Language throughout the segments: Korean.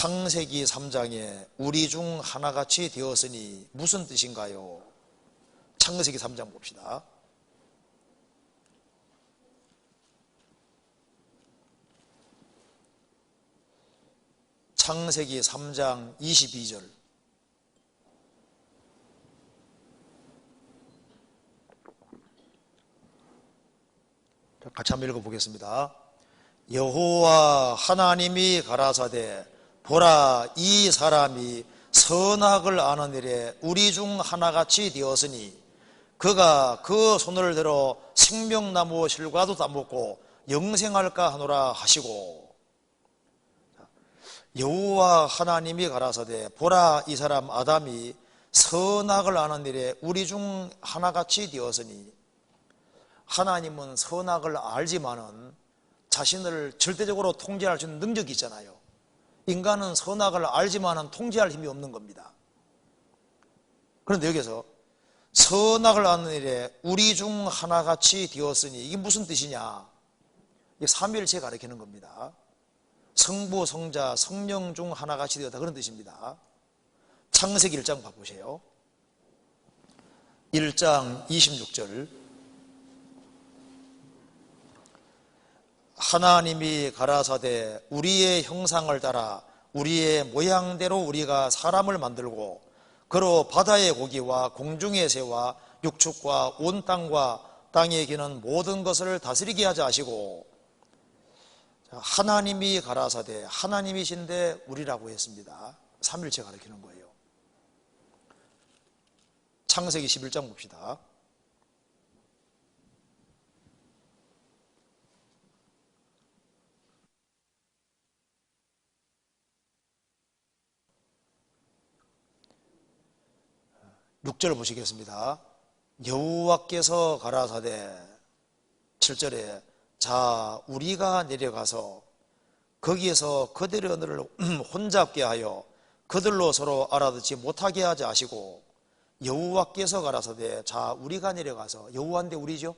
창세기 3장에 우리 중 하나같이 되었으니 무슨 뜻인가요? 창세기 3장 봅시다. 창세기 3장 22절. 같이 한번 읽어보겠습니다. 여호와 하나님이 가라사대 보라 이 사람이 선악을 아는 일에 우리 중 하나같이 되었으니 그가 그 손을 들어 생명나무 실과도 따먹고 영생할까 하노라 하시고 여호와 하나님이 가라사대 보라 이 사람 아담이 선악을 아는 일에 우리 중 하나같이 되었으니 하나님은 선악을 알지만은 자신을 절대적으로 통제할 수 있는 능력이 있잖아요. 인간은 선악을 알지만은 통제할 힘이 없는 겁니다. 그런데 여기서 선악을 아는 일에 우리 중 하나같이 되었으니 이게 무슨 뜻이냐? 이게 삼일체 가리키는 겁니다. 성부, 성자, 성령 중 하나같이 되었다 그런 뜻입니다. 창세기 1장 봐보세요. 1장 26절 하나님이 가라사대 우리의 형상을 따라 우리의 모양대로 우리가 사람을 만들고 그로 바다의 고기와 공중의 새와 육축과 온 땅과 땅에 기는 모든 것을 다스리게 하자 하시고 하나님이 가라사대 하나님이신데 우리라고 했습니다. 삼일체 가르치는 거예요. 창세기 11장 봅시다. 6절 보시겠습니다. 여호와께서 가라사대 7절에 자 우리가 내려가서 거기에서 그들을 혼잡게 하여 그들로 서로 알아듣지 못하게 하지 아시고 여호와께서 가라사대 자 우리가 내려가서 여호와인데 우리죠.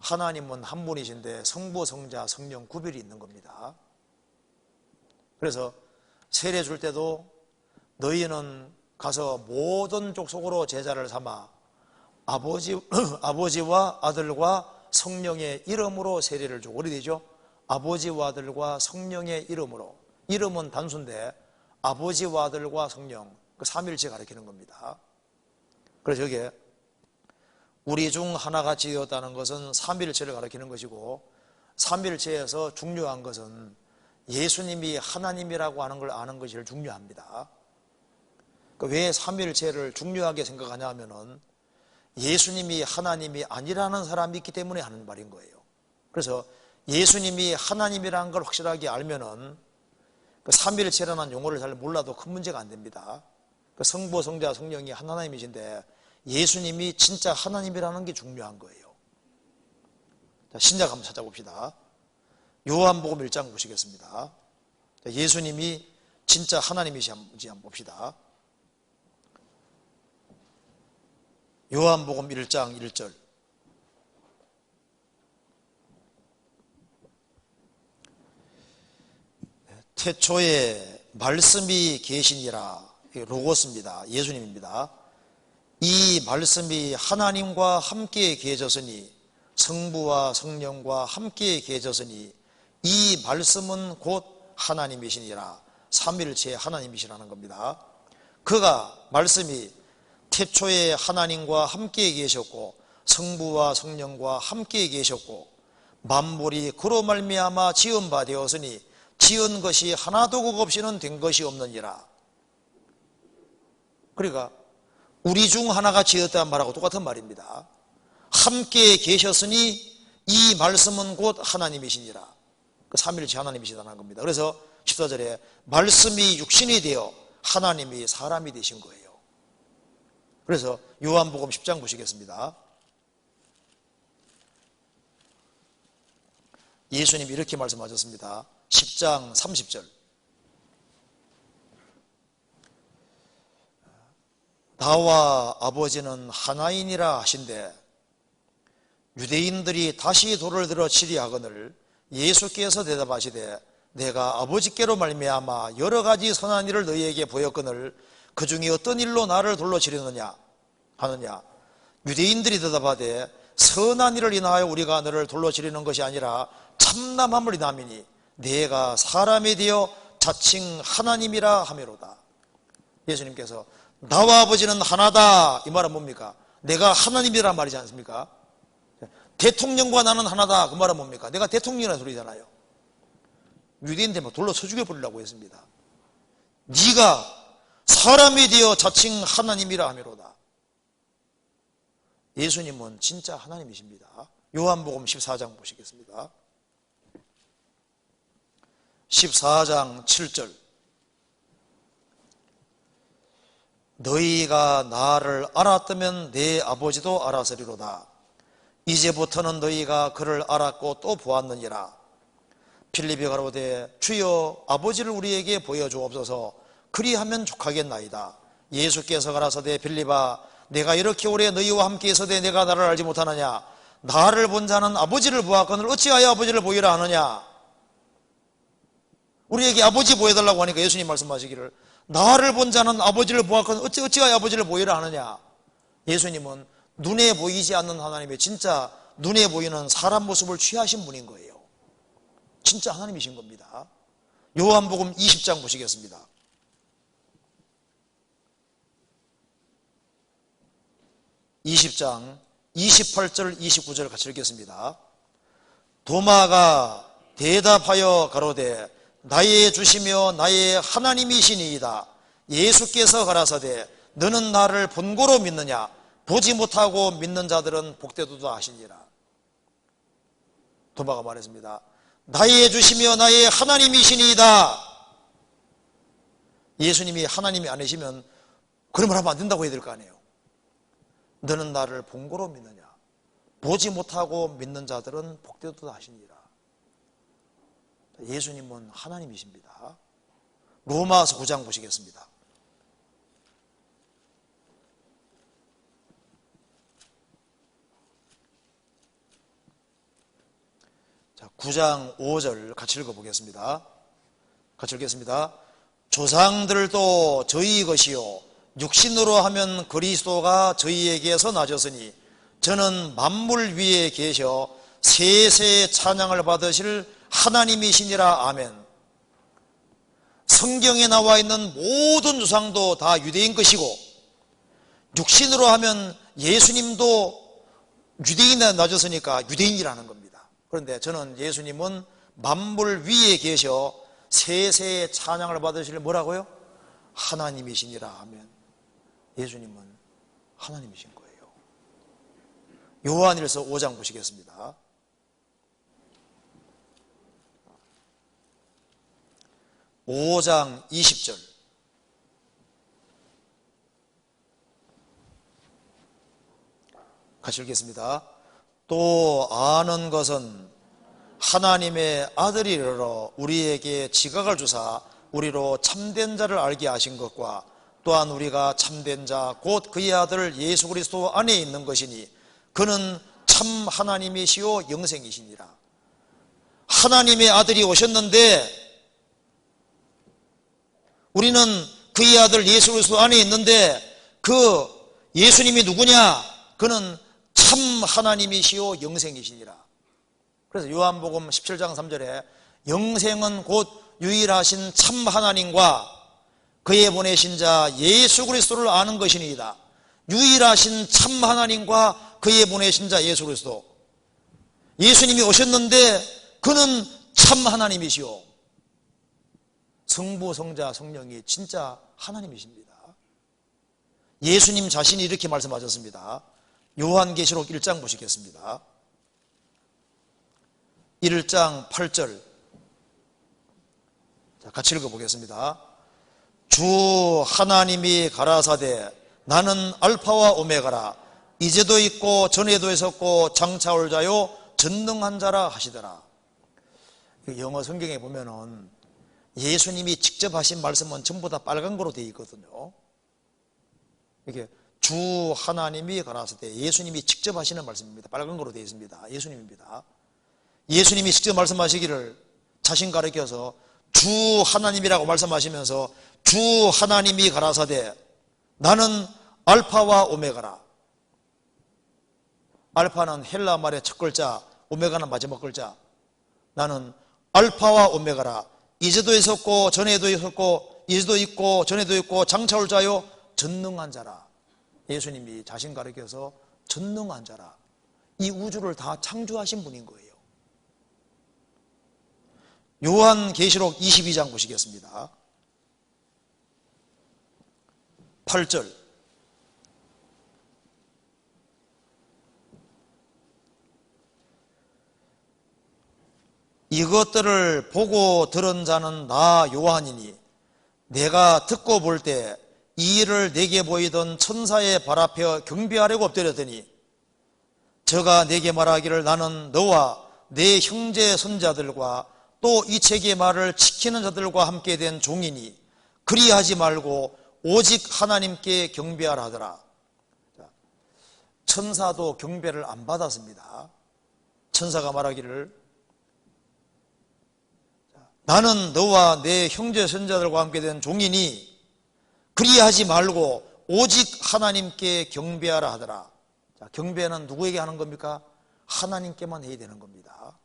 하나님은 한 분이신데 성부 성자 성령 구별이 있는 겁니다. 그래서 세례 줄 때도 너희는 가서 모든 족속으로 제자를 삼아 아버지, 아버지와 아들과 성령의 이름으로 세례를 주고 그리 되죠? 아버지와 아들과 성령의 이름으로 이름은 단순데 아버지와 아들과 성령 그 삼일체 가리키는 겁니다. 그래서 여기에 우리 중 하나같이 되었다는 것은 삼일체를 가리키는 것이고 삼일체에서 중요한 것은 예수님이 하나님이라고 하는 걸 아는 것이 중요합니다. 그왜 삼일체를 중요하게 생각하냐 하면은 예수님이 하나님이 아니라는 사람이 있기 때문에 하는 말인 거예요. 그래서 예수님이 하나님이라는 걸 확실하게 알면은 그 삼일체라는 용어를 잘 몰라도 큰 문제가 안 됩니다. 그 성부, 성자, 성령이 하나님이신데 예수님이 진짜 하나님이라는 게 중요한 거예요. 자, 신약 한번 찾아봅시다. 요한복음 1장 보시겠습니다. 예수님이 진짜 하나님이신지 한번 봅시다. 요한복음 1장 1절 태초에 말씀이 계시니라 로고스입니다. 예수님입니다. 이 말씀이 하나님과 함께 계셨으니 성부와 성령과 함께 계셨으니 이 말씀은 곧 하나님이시니라 삼일체 하나님이시라는 겁니다. 그가 말씀이 태초에 하나님과 함께 계셨고 성부와 성령과 함께 계셨고 만물이 그로 말미암아 지은 바 되었으니 지은 것이 하나도 그 없이는 된 것이 없느니라. 그러니까 우리 중 하나가 지었다는 말하고 똑같은 말입니다. 함께 계셨으니 이 말씀은 곧 하나님이시니라. 그 삼일체 하나님이시다는 겁니다. 그래서 14절에 말씀이 육신이 되어 하나님이 사람이 되신 거예요. 그래서 요한복음 10장 보시겠습니다. 예수님이 이렇게 말씀하셨습니다. 10장 30절. 나와 아버지는 하나이니라 하신데 유대인들이 다시 돌을 들어 치리하거늘 예수께서 대답하시되 내가 아버지께로 말미암아 여러 가지 선한 일을 너희에게 보였거늘 그 중에 어떤 일로 나를 돌로치려느냐 하느냐 유대인들이 대답하되 선한 일을 인하여 우리가 너를 돌로치리는 것이 아니라 참남함을 인함이니 내가 사람이 되어 자칭 하나님이라 하매로다 예수님께서 나와 아버지는 하나다 이 말은 뭡니까? 내가 하나님이란 말이지 않습니까? 대통령과 나는 하나다 그 말은 뭡니까? 내가 대통령이라는 소리잖아요 유대인들 막 돌로 쳐 죽여버리려고 했습니다 네가 사람이 되어 자칭 하나님이라 하매로다. 예수님은 진짜 하나님이십니다. 요한복음 14장 보시겠습니다. 14장 7절. 너희가 나를 알았다면 내 아버지도 알았으리로다. 이제부터는 너희가 그를 알았고 또 보았느니라. 필립이 가로되 주여 아버지를 우리에게 보여주옵소서 그리하면 족하겠나이다. 예수께서 가라사대 필립아 내가 이렇게 오래 너희와 함께 있어대 내가 나를 알지 못하느냐? 나를 본 자는 아버지를 보았거늘 어찌하여 아버지를 보이라 하느냐? 우리에게 아버지 보여달라고 하니까 예수님 말씀하시기를 나를 본 자는 아버지를 보았거늘 어찌 어찌하여 아버지를 보이라 하느냐? 예수님은 눈에 보이지 않는 하나님의 진짜 눈에 보이는 사람 모습을 취하신 분인 거예요. 진짜 하나님이신 겁니다. 요한복음 20장 보시겠습니다 20장 28절 29절 같이 읽겠습니다. 도마가 대답하여 가로되 나의 주시며 나의 하나님이시니이다. 예수께서 가라사대 너는 나를 본고로 믿느냐 보지 못하고 믿는 자들은 복되도다 하시니라. 도마가 말했습니다. 나의 주시며 나의 하나님이시니이다. 예수님이 하나님이 아니시면 그런 말 하면 안 된다고 해야 될 거 아니에요. 너는 나를 본고로 믿느냐? 보지 못하고 믿는 자들은 복되도다 하시니라. 예수님은 하나님이십니다. 로마서 9장 보시겠습니다. 자, 9장 5절 같이 읽어보겠습니다. 같이 읽겠습니다. 조상들도 저희 것이요 육신으로 하면 그리스도가 저희에게서 나졌으니 저는 만물 위에 계셔 세세 찬양을 받으실 하나님이시니라 아멘. 성경에 나와 있는 모든 조상도 다 유대인 것이고 육신으로 하면 예수님도 유대인에 낮았으니까 유대인이라는 겁니다. 그런데 저는 예수님은 만물 위에 계셔 세세의 찬양을 받으실 뭐라고요? 하나님이시니라 아멘. 예수님은 하나님이신 거예요. 요한일서 5장 보시겠습니다. 오장 20절 같이 읽겠습니다. 또 아는 것은 하나님의 아들이러 우리에게 지각을 주사 우리로 참된 자를 알게 하신 것과 또한 우리가 참된 자 곧 그의 아들 예수 그리스도 안에 있는 것이니 그는 참 하나님이시요 영생이시니라. 하나님의 아들이 오셨는데 우리는 그의 아들 예수 그리스도 안에 있는데 그 예수님이 누구냐? 그는 참 하나님이시요 영생이시니라. 그래서 요한복음 17장 3절에 영생은 곧 유일하신 참 하나님과 그의 보내신 자 예수 그리스도를 아는 것이니이다. 유일하신 참 하나님과 그의 보내신 자 예수 그리스도. 예수님이 오셨는데 그는 참 하나님이시오. 성부, 성자, 성령이 진짜 하나님이십니다. 예수님 자신이 이렇게 말씀하셨습니다. 요한계시록 1장 보시겠습니다. 1장 8절. 자, 같이 읽어보겠습니다. 주 하나님이 가라사대 나는 알파와 오메가라. 이제도 있고 전에도 있었고 장차 올 자요 전능한 자라 하시더라. 영어 성경에 보면은 예수님이 직접 하신 말씀은 전부 다 빨간 거로 되어 있거든요. 이게 주 하나님이 가라사대 예수님이 직접 하시는 말씀입니다. 빨간 거로 되어 있습니다. 예수님입니다. 예수님이 직접 말씀하시기를 자신 가르쳐서 주 하나님이라고 말씀하시면서 주 하나님이 가라사대 나는 알파와 오메가라. 알파는 헬라 말의 첫 글자, 오메가는 마지막 글자. 나는 알파와 오메가라. 이제도 있었고 전에도 있었고 이제도 있고 전에도 있고 장차 올 자요 전능한 자라. 예수님이 자신 가르쳐서 전능한 자라. 이 우주를 다 창조하신 분인 거예요. 요한 계시록 22장 보시겠습니다. 8절. 이것들을 보고 들은 자는 나 요한이니 내가 듣고 볼 때 이 일을 내게 보이던 천사의 발 앞에 경배하려고 엎드렸더니 저가 내게 말하기를 나는 너와 내 형제 손자들과 또 이 책의 말을 지키는 자들과 함께 된 종이니 그리하지 말고 오직 하나님께 경배하라 하더라. 천사도 경배를 안 받았습니다. 천사가 말하기를 나는 너와 내 형제 선자들과 함께 된 종이니 그리하지 말고 오직 하나님께 경배하라 하더라. 자, 경배는 누구에게 하는 겁니까? 하나님께만 해야 되는 겁니다.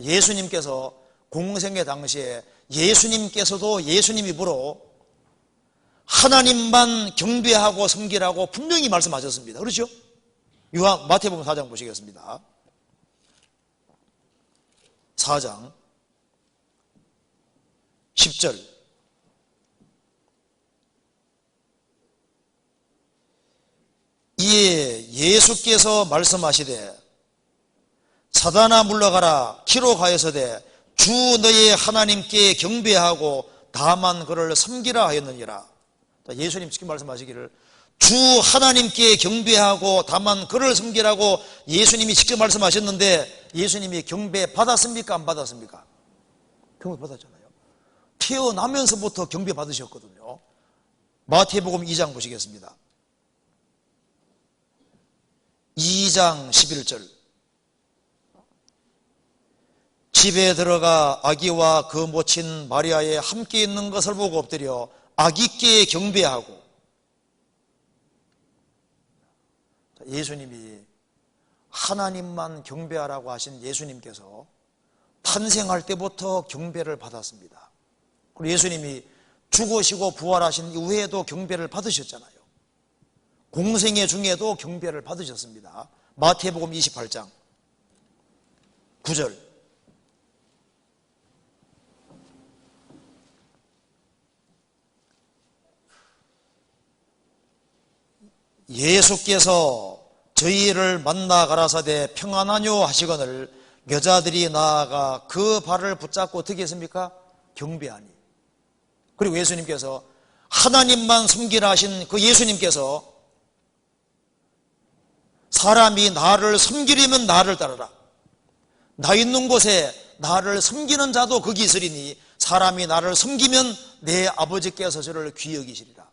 예수님께서 공생의 당시에 예수님께서도 예수님 입으로 하나님만 경배하고 섬기라고 분명히 말씀하셨습니다. 그렇죠? 유한 마태복음 4장 보시겠습니다. 4장 10절 이에 예수께서 말씀하시되 사단아 물러가라. 키로 가여서되 주 너의 하나님께 경배하고 다만 그를 섬기라 하였느니라. 예수님 지금 말씀하시기를 주 하나님께 경배하고 다만 그를 섬기라고 예수님이 직접 말씀하셨는데 예수님이 경배 받았습니까? 안 받았습니까? 경배 받았잖아요. 태어나면서부터 경배 받으셨거든요. 마태복음 2장 보시겠습니다. 2장 11절 집에 들어가 아기와 그 모친 마리아에 함께 있는 것을 보고 엎드려 아기께 경배하고 예수님이 하나님만 경배하라고 하신 예수님께서 탄생할 때부터 경배를 받았습니다. 그리고 예수님이 죽으시고 부활하신 이후에도 경배를 받으셨잖아요. 공생애 중에도 경배를 받으셨습니다. 마태복음 28장 9절 예수께서 저희를 만나 가라사대 평안하뇨 하시거늘 여자들이 나아가 그 발을 붙잡고 어떻게 했습니까? 경배하니 그리고 예수님께서 하나님만 섬기라 하신 그 예수님께서 사람이 나를 섬기려면 나를 따르라. 나 있는 곳에 나를 섬기는 자도 거기 있으리니 사람이 나를 섬기면 내 아버지께서 저를 귀히 여기시리라.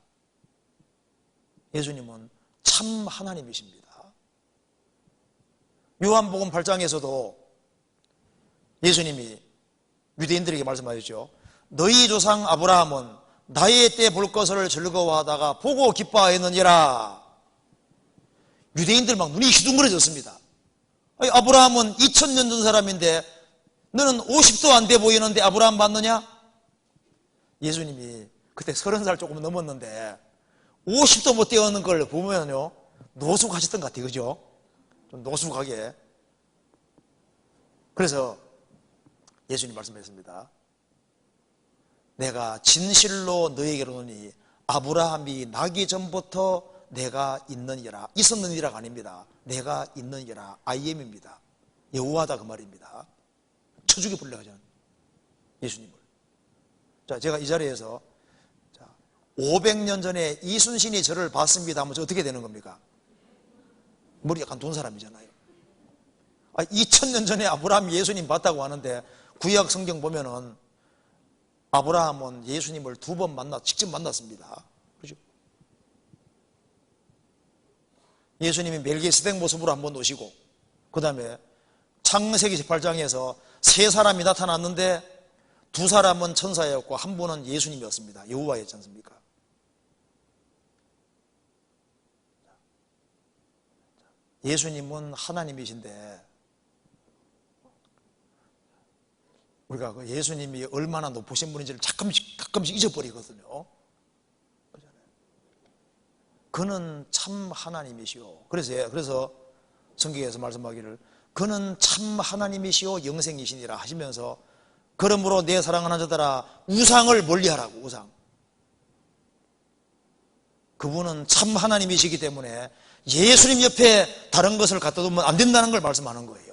예수님은 참 하나님이십니다. 요한복음 8장에서도 예수님이 유대인들에게 말씀하셨죠. 너희 조상 아브라함은 나의 때 볼 것을 즐거워하다가 보고 기뻐하였느니라. 유대인들 막 눈이 휘둥그레졌습니다. 아브라함은 2000년 전 사람인데 너는 50도 안 돼 보이는데 아브라함 봤느냐? 예수님이 그때 30살 조금 넘었는데 50도 못 되었는 걸 보면요 노숙하셨던 것 같아요. 그죠? 좀 노숙하게. 그래서 예수님 말씀하셨습니다. 내가 진실로 너에게로 오니 아브라함이 나기 전부터 내가 있느니라. 있었느니라가 아닙니다. 내가 있느니라. IM입니다. 여호와다 그 말입니다. 쳐주게 불러가잖 예수님을. 자 제가 이 자리에서 500년 전에 이순신이 저를 봤습니다 하면 어떻게 되는 겁니까? 머리 약간 돈 사람이잖아요 아, 2000년 전에 아브라함 예수님 봤다고 하는데 구약 성경 보면은 아브라함은 예수님을 두 번 만나 직접 만났습니다 예수님이 멜기스덱 모습으로 한 번 오시고 그 다음에 창세기 18장에서 세 사람이 나타났는데 두 사람은 천사였고 한 분은 예수님이었습니다. 여호와였지 않습니까? 예수님은 하나님이신데 우리가 그 예수님이 얼마나 높으신 분인지를 가끔씩 가끔씩 잊어버리거든요. 그는 참 하나님이시오. 그래서 그래서 성경에서 말씀하기를 그는 참 하나님이시오 영생이시니라 하시면서 그러므로 내 사랑하는 자들아 우상을 멀리하라고 우상. 그분은 참 하나님이시기 때문에 예수님 옆에 다른 것을 갖다 두면 안 된다는 걸 말씀하는 거예요.